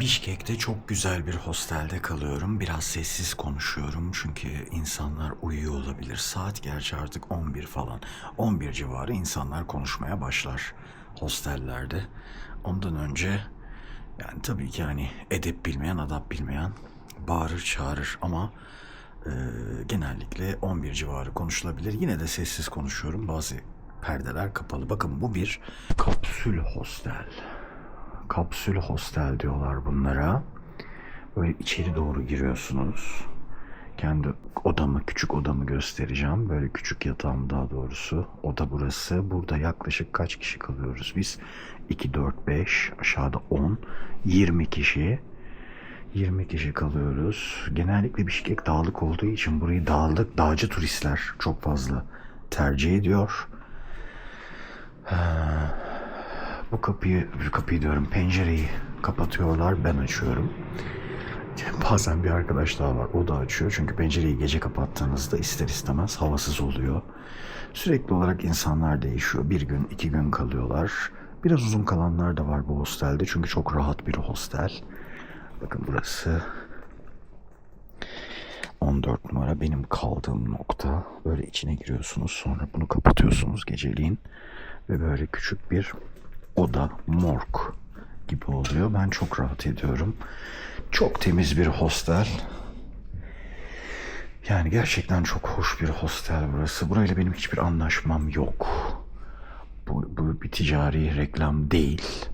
Bişkek'te çok güzel bir hostelde kalıyorum. Biraz sessiz konuşuyorum çünkü insanlar uyuyor olabilir. Saat gerçi artık 11 falan. 11 civarı insanlar konuşmaya başlar hostellerde. Ondan önce yani tabii ki hani edep bilmeyen, adap bilmeyen bağırır çağırır ama e, genellikle 11 civarı konuşulabilir. Yine de sessiz konuşuyorum. Bazı perdeler kapalı. Bakın bu bir kapsül hostel. Kapsül hostel diyorlar bunlara. Böyle içeri doğru giriyorsunuz. Kendi odamı, küçük odamı göstereceğim. Böyle küçük yatağım daha doğrusu. Oda burası. Burada yaklaşık kaç kişi kalıyoruz biz? 2, 4, 5, aşağıda 10, 20 kişi. 20 kişi kalıyoruz. Genellikle Bişkek dağlık olduğu için burayı dağlık, dağcı turistler çok fazla tercih ediyor. Bu kapıyı, kapıyı diyorum pencereyi kapatıyorlar ben açıyorum. Bazen bir arkadaş daha var o da açıyor çünkü pencereyi gece kapattığınızda ister istemez havasız oluyor. Sürekli olarak insanlar değişiyor. Bir gün iki gün kalıyorlar. Biraz uzun kalanlar da var bu hostelde çünkü çok rahat bir hostel. Bakın burası 14 numara benim kaldığım nokta. Böyle içine giriyorsunuz sonra bunu kapatıyorsunuz geceliğin. Ve böyle küçük bir oda, morg gibi oluyor. Ben çok rahat ediyorum. Çok temiz bir hostel. Yani gerçekten çok hoş bir hostel burası. Burayla benim hiçbir anlaşmam yok. Bu, bu bir ticari reklam değil.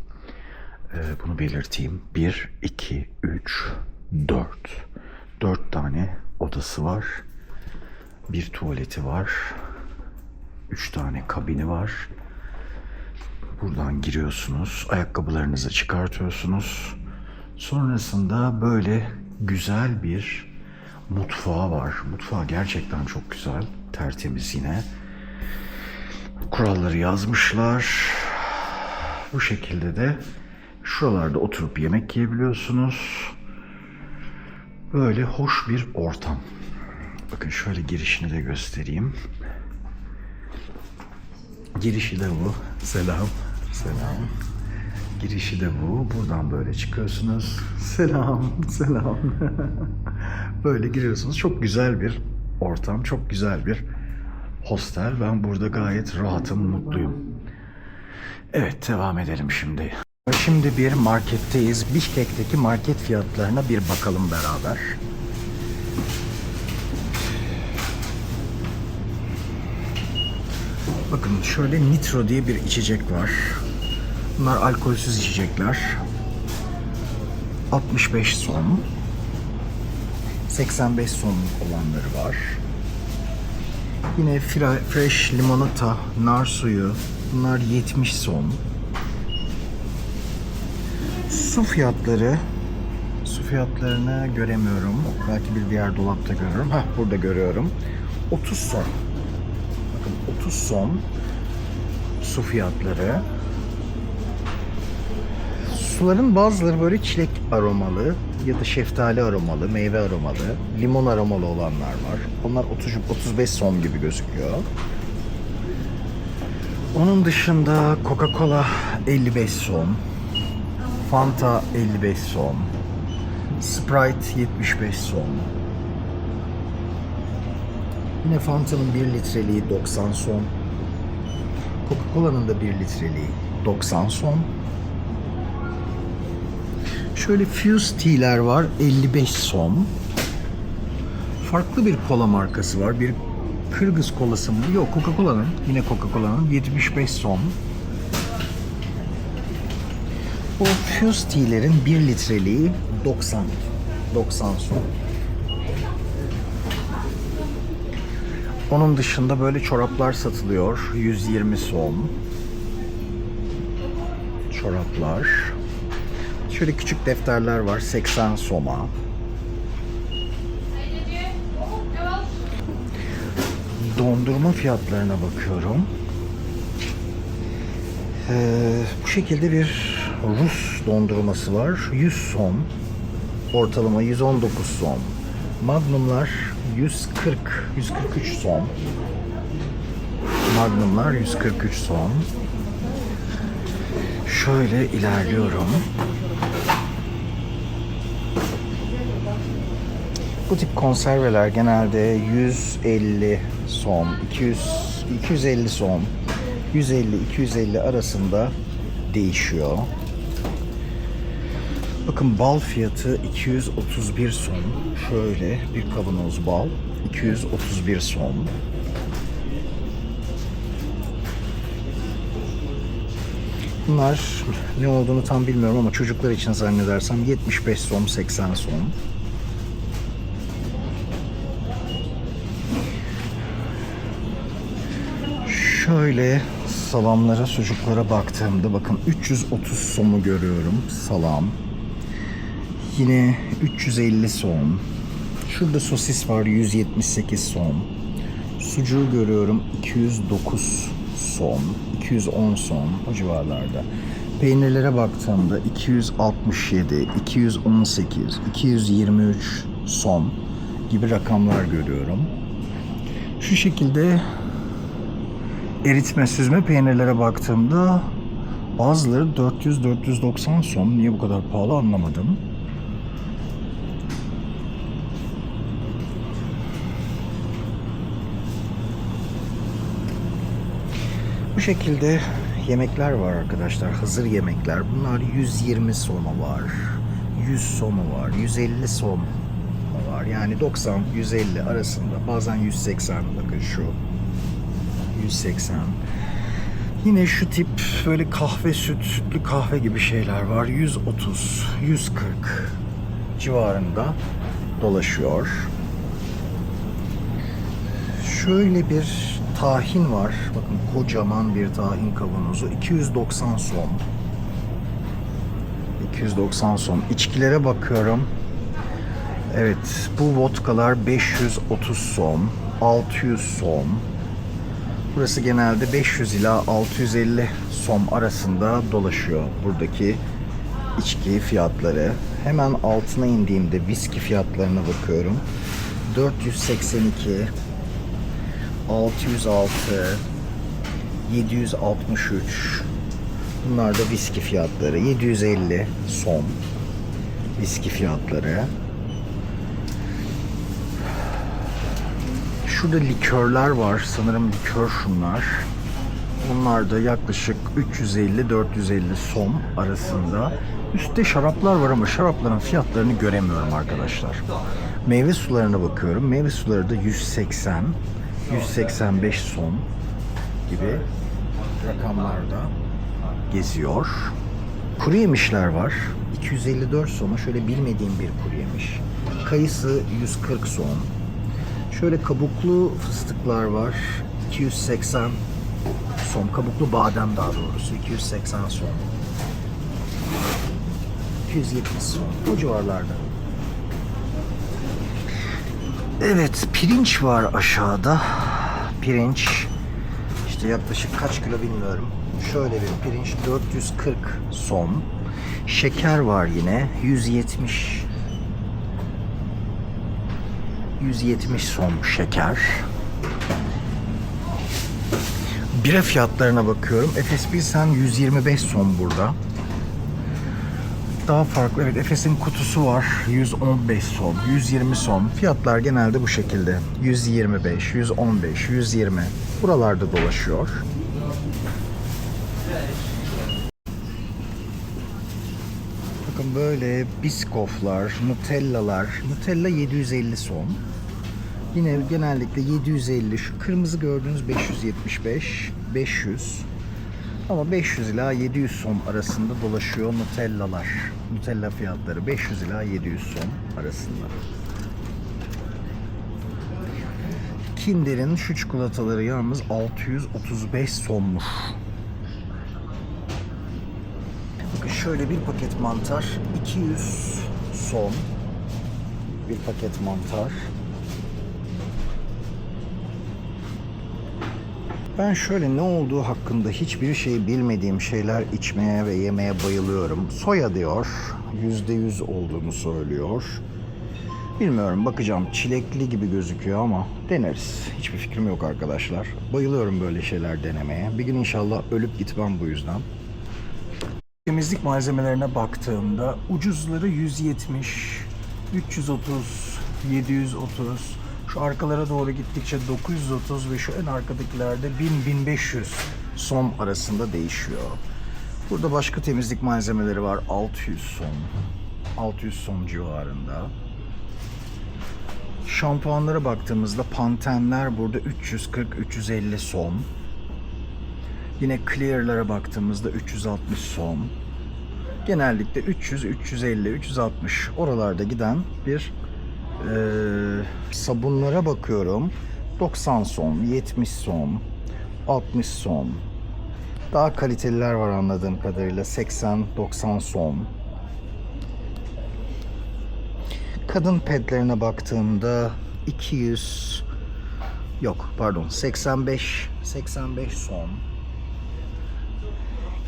Ee, bunu belirteyim. 1, 2, 3, 4. 4 tane odası var. Bir tuvaleti var. 3 tane kabini var. Buradan giriyorsunuz. Ayakkabılarınızı çıkartıyorsunuz. Sonrasında böyle güzel bir mutfağı var. Mutfağı gerçekten çok güzel. Tertemiz yine. Kuralları yazmışlar. Bu şekilde de şuralarda oturup yemek yiyebiliyorsunuz. Böyle hoş bir ortam. Bakın şöyle girişini de göstereyim. Girişi de bu. Selam. Selam. Girişi de bu. Buradan böyle çıkıyorsunuz. Selam. Selam. böyle giriyorsunuz. Çok güzel bir ortam. Çok güzel bir hostel. Ben burada gayet rahatım, mutluyum. Evet, devam edelim şimdi. Şimdi bir marketteyiz. Bişkek'teki market fiyatlarına bir bakalım beraber. Bakın şöyle Nitro diye bir içecek var. Bunlar alkolsüz içecekler. 65 son. 85 sonluk olanları var. Yine fresh limonata, nar suyu. Bunlar 70 son. Su fiyatları Su fiyatlarını göremiyorum. Belki bir diğer dolapta görürüm. Hah burada görüyorum. 30 son. Bakın 30 son su fiyatları. Suların bazıları böyle çilek aromalı ya da şeftali aromalı, meyve aromalı, limon aromalı olanlar var. Onlar 30 35 son gibi gözüküyor. Onun dışında Coca-Cola 55 son, Fanta 55 son, Sprite 75 son. Yine Fanta'nın 1 litreliği 90 son. Coca-Cola'nın da 1 litreliği 90 son. Şöyle Fuse Tea'ler var 55 son. Farklı bir kola markası var. Bir Kırgız kolası mı? Yok Coca-Cola'nın. Yine Coca-Cola'nın 75 son. O Fuse Tea'lerin 1 litreliği 90. 90 son. Onun dışında böyle çoraplar satılıyor. 120 son. Çoraplar. Şöyle küçük defterler var. 80 soma. Dondurma fiyatlarına bakıyorum. Ee, bu şekilde bir Rus dondurması var. 100 son. Ortalama 119 son. Magnumlar 140, 143 son. Magnumlar 143 son. Şöyle ilerliyorum. Bu tip konserveler genelde 150 som, 200 250 som, 150 250 arasında değişiyor. Bakın bal fiyatı 231 som. Şöyle bir kavanoz bal 231 som. Bunlar ne olduğunu tam bilmiyorum ama çocuklar için zannedersem 75 som 80 som. Şöyle salamlara, sucuklara baktığımda bakın 330 somu görüyorum salam. Yine 350 som. Şurada sosis var 178 som. Sucuğu görüyorum 209 som. 210 som o civarlarda. Peynirlere baktığımda 267, 218, 223 som gibi rakamlar görüyorum. Şu şekilde eritme süzme peynirlere baktığımda bazıları 400-490 son. Niye bu kadar pahalı anlamadım. Bu şekilde yemekler var arkadaşlar. Hazır yemekler. Bunlar 120 sonu var. 100 sonu var. 150 son var. Yani 90-150 arasında. Bazen 180 bakın şu. 180. Yine şu tip böyle kahve süt, sütlü kahve gibi şeyler var. 130, 140 civarında dolaşıyor. Şöyle bir tahin var. Bakın kocaman bir tahin kavanozu. 290 som. 290 som. İçkilere bakıyorum. Evet, bu vodkalar 530 som, 600 som, Burası genelde 500 ila 650 som arasında dolaşıyor buradaki içki fiyatları. Hemen altına indiğimde viski fiyatlarına bakıyorum. 482 606 763 Bunlar da viski fiyatları. 750 som viski fiyatları. Şurada likörler var. Sanırım likör şunlar. Onlar da yaklaşık 350-450 som arasında. Üstte şaraplar var ama şarapların fiyatlarını göremiyorum arkadaşlar. Meyve sularına bakıyorum. Meyve suları da 180, 185 som gibi rakamlarda geziyor. Kuru yemişler var. 254 soma şöyle bilmediğim bir kuru yemiş. Kayısı 140 som. Şöyle kabuklu fıstıklar var. 280 som. Kabuklu badem daha doğrusu. 280 som. 270 som. Bu civarlarda. Evet, pirinç var aşağıda. Pirinç işte yaklaşık kaç kilo bilmiyorum. Şöyle bir pirinç 440 som. Şeker var yine 170 170 som şeker. Bira fiyatlarına bakıyorum. Efes Pilsen 125 som burada. Daha farklı. Evet Efes'in kutusu var. 115 som, 120 som. Fiyatlar genelde bu şekilde. 125, 115, 120. Buralarda dolaşıyor. Bakın böyle biskoflar, nutellalar. Nutella 750 som. Yine genellikle 750. Şu kırmızı gördüğünüz 575, 500. Ama 500 ila 700 som arasında dolaşıyor Nutellalar. Nutella fiyatları 500 ila 700 som arasında. Kinder'in şu çikolataları yalnız 635 sommuş. Bakın şöyle bir paket mantar 200 som. Bir paket mantar. Ben şöyle ne olduğu hakkında hiçbir şey bilmediğim şeyler içmeye ve yemeye bayılıyorum. Soya diyor. %100 olduğunu söylüyor. Bilmiyorum bakacağım. Çilekli gibi gözüküyor ama deneriz. Hiçbir fikrim yok arkadaşlar. Bayılıyorum böyle şeyler denemeye. Bir gün inşallah ölüp gitmem bu yüzden. Temizlik malzemelerine baktığımda ucuzları 170, 330 730. Şu arkalara doğru gittikçe 930 ve şu en arkadakilerde 1000-1500 som arasında değişiyor. Burada başka temizlik malzemeleri var. 600 som. 600 som civarında. Şampuanlara baktığımızda Pantenler burada 340-350 som. Yine Clear'lara baktığımızda 360 som. Genellikle 300, 350, 360 oralarda giden bir eee, sabunlara bakıyorum. 90 som, 70 som, 60 som. Daha kaliteliler var anladığım kadarıyla 80-90 som. Kadın pedlerine baktığımda 200 yok pardon 85 85 son.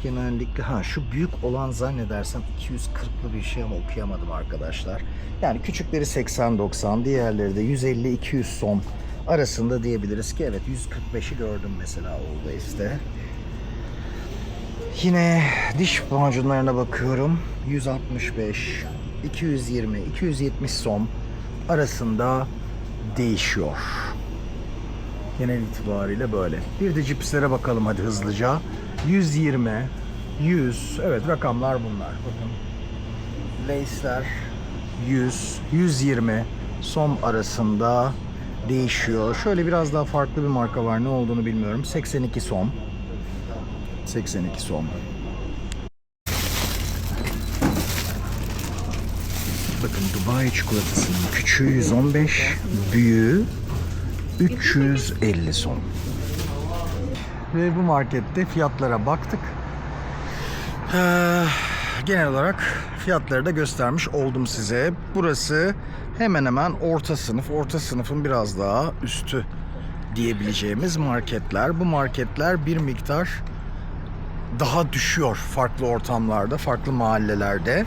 Genellikle ha şu büyük olan zannedersem 240'lı bir şey ama okuyamadım arkadaşlar. Yani küçükleri 80-90 diğerleri de 150-200 son arasında diyebiliriz ki evet 145'i gördüm mesela Always'te. Yine diş macunlarına bakıyorum. 165, 220, 270 som arasında değişiyor. Genel itibariyle böyle. Bir de cipslere bakalım hadi hızlıca. 120, 100, evet rakamlar bunlar. Bakın. Lace'ler 100, 120 som arasında değişiyor. Şöyle biraz daha farklı bir marka var. Ne olduğunu bilmiyorum. 82 som. 82 son. Bakın Dubai çikolatasının küçüğü 115, büyüğü 350 son. Ve bu markette fiyatlara baktık. Ee, genel olarak fiyatları da göstermiş oldum size. Burası hemen hemen orta sınıf, orta sınıfın biraz daha üstü diyebileceğimiz marketler. Bu marketler bir miktar daha düşüyor farklı ortamlarda, farklı mahallelerde.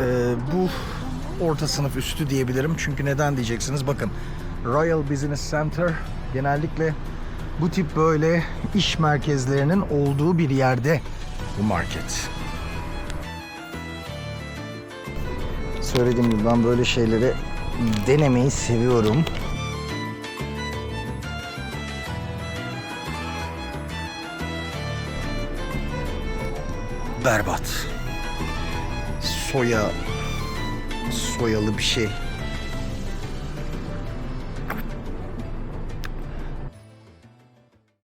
Ee, bu orta sınıf üstü diyebilirim. Çünkü neden diyeceksiniz? Bakın Royal Business Center genellikle bu tip böyle iş merkezlerinin olduğu bir yerde bu market. Söylediğim gibi ben böyle şeyleri denemeyi seviyorum. berbat. Soya soyalı bir şey.